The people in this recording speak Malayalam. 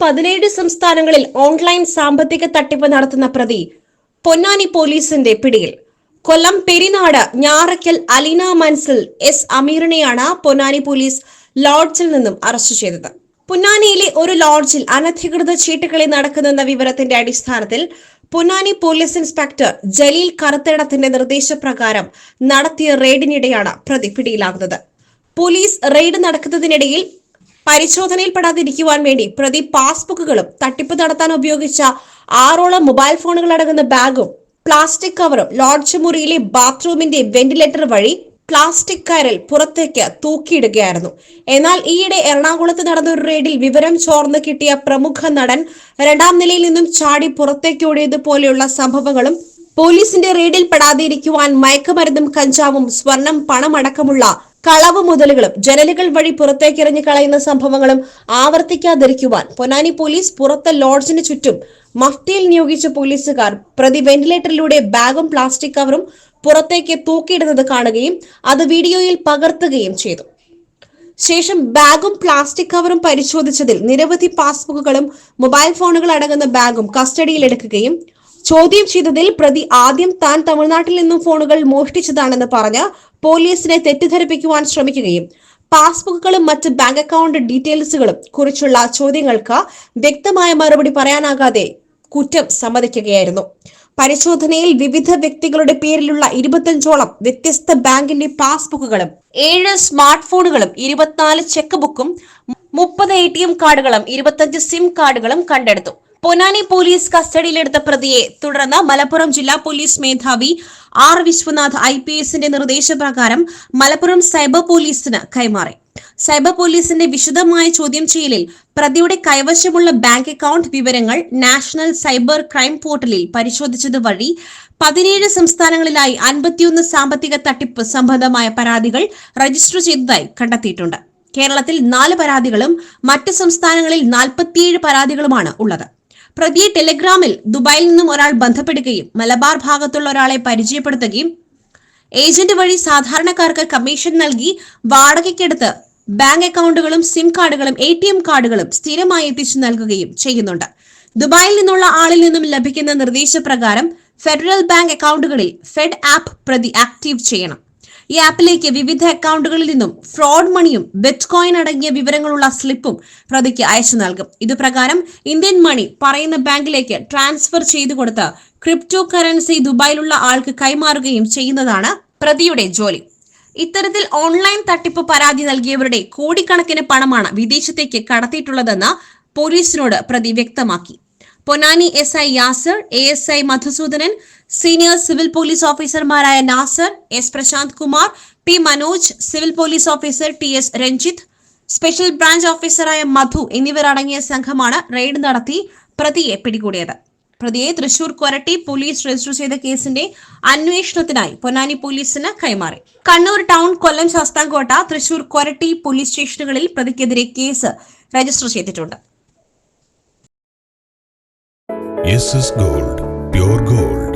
പതിനേഴ് സംസ്ഥാനങ്ങളിൽ ഓൺലൈൻ സാമ്പത്തിക തട്ടിപ്പ് നടത്തുന്ന പ്രതി പൊന്നാനി പോലീസിന്റെ പിടിയിൽ. കൊല്ലം പെരിനാട് ഞാറയ്ക്കൽ അലീന മൻസിൽ എസ് അമീറിനെയാണ് പൊന്നാനി പോലീസ് ലോഡ്ജിൽ നിന്നും അറസ്റ്റ് ചെയ്തത്. പൊന്നാനിയിലെ ഒരു ലോഡ്ജിൽ അനധികൃത ചീട്ടുകളി നടക്കുന്നെന്ന വിവരത്തിന്റെ അടിസ്ഥാനത്തിൽ പൊന്നാനി പോലീസ് ഇൻസ്പെക്ടർ ജലീൽ കറുത്തേടത്തിന്റെ നിർദ്ദേശപ്രകാരം നടത്തിയ റെയ്ഡിനിടെയാണ് പ്രതി പിടിയിലാകുന്നത്. പോലീസ് റെയ്ഡ് നടക്കുന്നതിനിടയിൽ പരിശോധനയിൽപ്പെടാതിരിക്കുവാൻ വേണ്ടി പ്രതി പാസ്ബുക്കുകളും തട്ടിപ്പ് നടത്താൻ ഉപയോഗിച്ച ആറോളം മൊബൈൽ ഫോണുകൾ അടങ്ങുന്ന ബാഗും പ്ലാസ്റ്റിക് കവറും ലോഡ്ജ് മുറിയിലെ ബാത്റൂമിന്റെ വെന്റിലേറ്റർ വഴി പ്ലാസ്റ്റിക് കയറിൽ പുറത്തേക്ക് തൂക്കിയിടുകയായിരുന്നു. എന്നാൽ ഈയിടെ എറണാകുളത്ത് നടന്ന ഒരു റെയ്ഡിൽ വിവരം ചോർന്ന് കിട്ടിയ പ്രമുഖ നടൻ രണ്ടാം നിലയിൽ നിന്നും ചാടി പുറത്തേക്ക് ഓടിയതുപോലെയുള്ള സംഭവങ്ങളും പോലീസിന്റെ റെയ്ഡിൽ പെടാതിരിക്കുവാൻ മയക്കുമരുന്നും കഞ്ചാവും സ്വർണം പണമടക്കമുള്ള കളവ് മുതലുകളും ജനലുകൾ വഴി പുറത്തേക്കെറിഞ്ഞു കളയുന്ന സംഭവങ്ങളും ആവർത്തിക്കാതിരിക്കുവാൻ പൊന്നാനി പോലീസ് പുറത്തെ ലോഡ്ജിന് ചുറ്റും മഫ്തിയിൽ നിയോഗിച്ച പോലീസുകാർ പ്രതി വെന്റിലേറ്ററിലൂടെ ബാഗും പ്ലാസ്റ്റിക് കവറും പുറത്തേക്ക് തൂക്കിയിടുന്നത് കാണുകയും അത് വീഡിയോയിൽ പകർത്തുകയും ചെയ്തു. ശേഷം ബാഗും പ്ലാസ്റ്റിക് കവറും പരിശോധിച്ചതിൽ നിരവധി പാസ്ബുക്കുകളും മൊബൈൽ ഫോണുകൾ അടങ്ങുന്ന ബാഗും കസ്റ്റഡിയിലെടുക്കുകയും ചോദ്യം ചെയ്തതിൽ പ്രതി ആദ്യം താൻ തമിഴ്നാട്ടിൽ നിന്നും ഫോണുകൾ മോഷ്ടിച്ചതാണെന്ന് പറഞ്ഞ് പോലീസിനെ തെറ്റിദ്ധരിപ്പിക്കുവാൻ ശ്രമിക്കുകയും പാസ്ബുക്കുകളും മറ്റ് ബാങ്ക് അക്കൗണ്ട് ഡീറ്റെയിൽസുകളും കുറിച്ചുള്ള ചോദ്യങ്ങൾക്ക് വ്യക്തമായ മറുപടി പറയാനാകാതെ കുറ്റം സമ്മതിക്കുകയായിരുന്നു. പരിശോധനയിൽ വിവിധ വ്യക്തികളുടെ പേരിലുള്ള ഇരുപത്തഞ്ചോളം വ്യത്യസ്ത ബാങ്കിന്റെ പാസ്ബുക്കുകളും ഏഴ് സ്മാർട്ട് ഫോണുകളും ഇരുപത്തിനാല് ചെക്ക് ബുക്കും മുപ്പത് എ ടി എം കാർഡുകളും ഇരുപത്തഞ്ച് സിം കാർഡുകളും കണ്ടെടുത്തു. പൊന്നാനി പോലീസ് കസ്റ്റഡിയിലെടുത്ത പ്രതിയെ തുടർന്ന് മലപ്പുറം ജില്ലാ പോലീസ് മേധാവി ആർ വിശ്വനാഥ് ഐ പി എസിന്റെ നിർദ്ദേശപ്രകാരം മലപ്പുറം സൈബർ പോലീസിന് കൈമാറി. സൈബർ പോലീസിന്റെ വിശദമായ ചോദ്യം ചെയ്യലിൽ പ്രതിയുടെ കൈവശമുള്ള ബാങ്ക് അക്കൗണ്ട് വിവരങ്ങൾ നാഷണൽ സൈബർ ക്രൈം പോർട്ടലിൽ പരിശോധിച്ചത് വഴി പതിനേഴ് സംസ്ഥാനങ്ങളിലായി അൻപത്തിയൊന്ന് സാമ്പത്തിക തട്ടിപ്പ് സംബന്ധമായ പരാതികൾ രജിസ്റ്റർ ചെയ്തതായി കണ്ടെത്തിയിട്ടുണ്ട്. കേരളത്തിൽ നാല് പരാതികളും മറ്റ് സംസ്ഥാനങ്ങളിൽ നാൽപ്പത്തിയേഴ് പരാതികളുമാണ് ഉള്ളത്. പ്രതിയെ ടെലിഗ്രാമിൽ ദുബായിൽ നിന്നും ഒരാൾ ബന്ധപ്പെടുകയും മലബാർ ഭാഗത്തുള്ള ഒരാളെ പരിചയപ്പെടുത്തുകയും ഏജന്റ് വഴി സാധാരണക്കാർക്ക് കമ്മീഷൻ നൽകി വാടകയ്ക്കെടുത്ത് ബാങ്ക് അക്കൗണ്ടുകളും സിം കാർഡുകളും എ കാർഡുകളും സ്ഥിരമായി എത്തിച്ചു നൽകുകയും ചെയ്യുന്നുണ്ട്. ദുബായിൽ നിന്നുള്ള ആളിൽ നിന്നും ലഭിക്കുന്ന നിർദ്ദേശപ്രകാരം ഫെഡറൽ ബാങ്ക് അക്കൗണ്ടുകളിൽ ഫെഡ് ആപ്പ് പ്രതി ആക്റ്റീവ് ചെയ്യണം. ഈ ആപ്പിലേക്ക് വിവിധ അക്കൗണ്ടുകളിൽ നിന്നും ഫ്രോഡ് മണിയും ബിറ്റ് കോയിൻ അടങ്ങിയ വിവരങ്ങളുള്ള സ്ലിപ്പും പ്രതിക്ക് അയച്ചു നൽകും. ഇതുപ്രകാരം ഇന്ത്യൻ മണി പറയുന്ന ബാങ്കിലേക്ക് ട്രാൻസ്ഫർ ചെയ്തു കൊടുത്ത് ക്രിപ്റ്റോ കറൻസി ദുബായിലുള്ള ആൾക്ക് കൈമാറുകയും ചെയ്യുന്നതാണ് പ്രതിയുടെ ജോലി. ഇത്തരത്തിൽ ഓൺലൈൻ തട്ടിപ്പ് പരാതി നൽകിയവരുടെ കോടിക്കണക്കിന് പണമാണ് വിദേശത്തേക്ക് കടത്തിയിട്ടുള്ളതെന്ന് പോലീസിനോട് പ്രതി വ്യക്തമാക്കി. Ponnani S I Yasar A S I Madhusoodanan senior civil police ഓഫീസർമാരായ Nasar S Prashanth Kumar P Manoj civil police officer T S Ranjith special branch ഓഫീസറായ മധു എന്നിവർ അടങ്ങിയ സംഘമാണ് റെയ്ഡ് നടത്തി പ്രതിയെ പിടികൂടിയത്. പ്രതിയെ തൃശൂർ കൊരട്ടി പോലീസ് രജിസ്റ്റർ ചെയ്ത കേസിന്റെ അന്വേഷണത്തിനായി പൊന്നാനി പോലീസിന് കൈമാറി. കണ്ണൂർ ടൗൺ കൊല്ലം ശാസ്താംകോട്ട തൃശൂർ കൊരട്ടി പോലീസ് സ്റ്റേഷനുകളിൽ പ്രതിക്കെതിരെ കേസ് രജിസ്റ്റർ ചെയ്തിട്ടുണ്ട്. Gold pure gold